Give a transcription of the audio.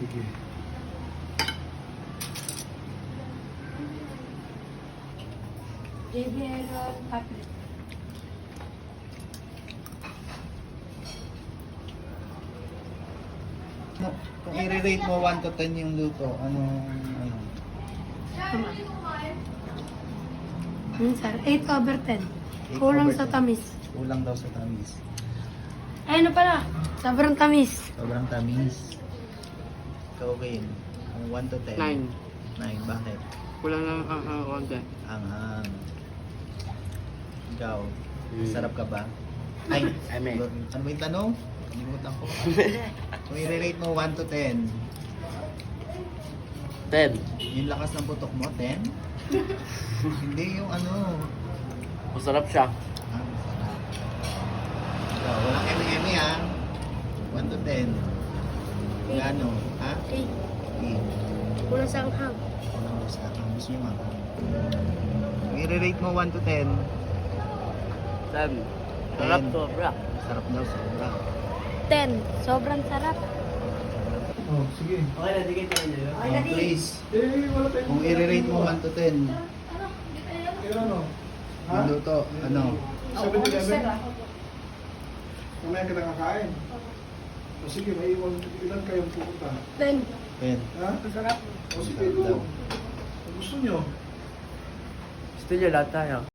Sige. JBL tablet. No, kung i-rate mo 1 to 10 yung luto, ano, ano? Tama. Minsan, 8 over 10. 8 Kulang sa 10. tamis. Kulang daw sa tamis. Ay, ano pala? Sobrang tamis. Sobrang tamis. Ikaw, Wayne, kung 1 to 10. Nine. 9, bakit? Kulang lang ang uh, konti. Anghang. Ikaw, Hmm. sarap ka ba? Ay, Ay, may. ano ba yung tanong? Kalimutan ko. kung i-rate mo 1 to 10, Ten. yung lakas ng putok mo, 10? Hindi yung ano, Masarap siya. Ah, masarap. Ikaw, walang eme-eme ha. 1 to 10. Gano? Ha? 8. 8. Kulang sa anghang. Walang sa akin. Gusto nyo mga. Kung i-rate mo 1 to 10, Ten. Sarap Ten. sobra. sarap daw sobra. 10. Sobrang sarap. Oh, sige. Okay na, digit na nyo. Oh, please. Eh, wala tayong... Kung i-rate mo 1 to 10, Kaya ano? Ha? luto, ano? 7-Eleven? Mamaya ka nakakain. Sige, may iwan. Ilan kayong pupunta? 10. 10. Ha? Masarap. O sige, go. gusto nyo. Gusto nyo lahat tayo.